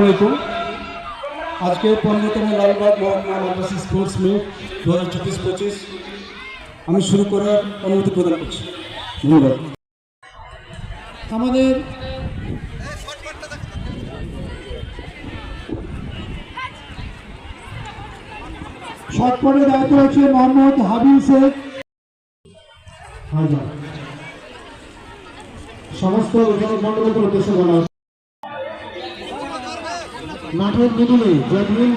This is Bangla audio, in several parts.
আলাইকুম। আজকে পনেরোতম লালবাগ মহকুমা মাদ্রাসা স্পোর্টস মিট দু হাজার চব্বিশ পঁচিশ। আমি শুরু করার অনুমতি প্রদান করছি। ধন্যবাদ। আমাদের শটপটের দায়িত্ব হচ্ছে মোহাম্মদ হাবিব শেখ। সমস্ত মন্ডলের উদ্দেশ্য হচ্ছে। মাঠের মিডিলে জ্যাভলিন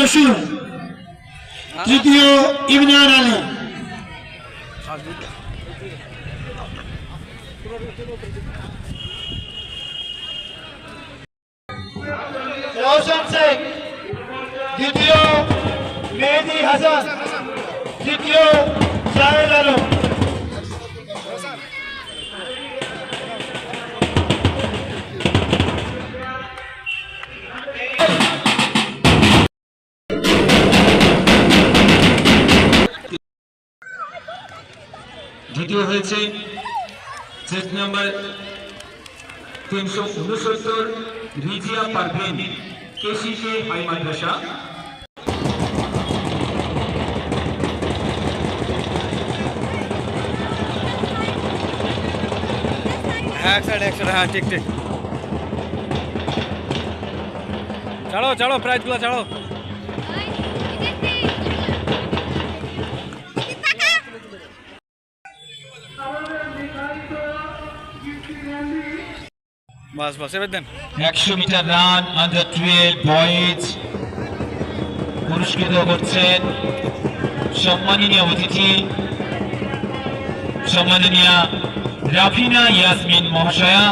রশিদ তৃতীয় ইমরান আলী। রওশন শেখ দ্বিতীয় মেহেদি হাসান তৃতীয় জাহেদ আলম দ্বিতীয় হয়েছে সেট নাম্বার तीन सौ उनसत्तर रिजिया परवीन केसी के हाई मदरसा हाँ ठीक ठीक। चलो चलो प्राइज गुला, चलो। বাস বাস, এবার দেন। একশো metre run under twelve boys পুরস্কৃত করছেন সম্মানীয় অতিথি, সম্মাননীয় রাফিনা ইয়াসমিন মহাশয়া,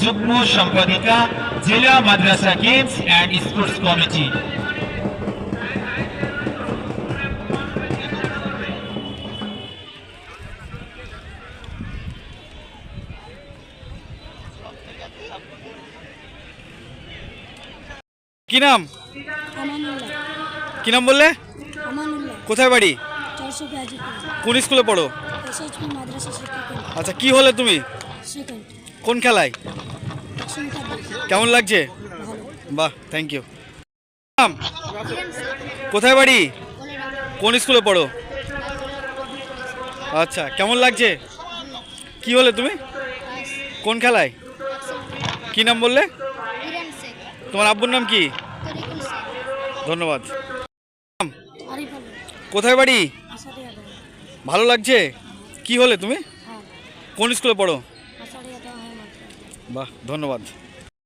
যুগ্ম সম্পাদিকা, জেলা মাদ্রাসা গেমস অ্যান্ড স্পোর্টস কমিটি কি নাম? কি নাম বললে? কোথায় বাড়ি? কোন স্কুলে পড়ো? আচ্ছা কি হলে তুমি? কোন খেলায়? কেমন লাগছে? বাহ থ্যাংক ইউ নাম? কোথায় বাড়ি? কোন স্কুলে পড়ো? আচ্ছা কেমন লাগছে? কি হলে তুমি? কোন খেলায়? কি নাম বললে? তোমার আব্বুর নাম কি? ধন্যবাদ। কোথায় বাড়ি? ভালো লাগছে? কি হলে তুমি? হ্যাঁ। কোন স্কুলে পড়ো? বাহ ধন্যবাদ।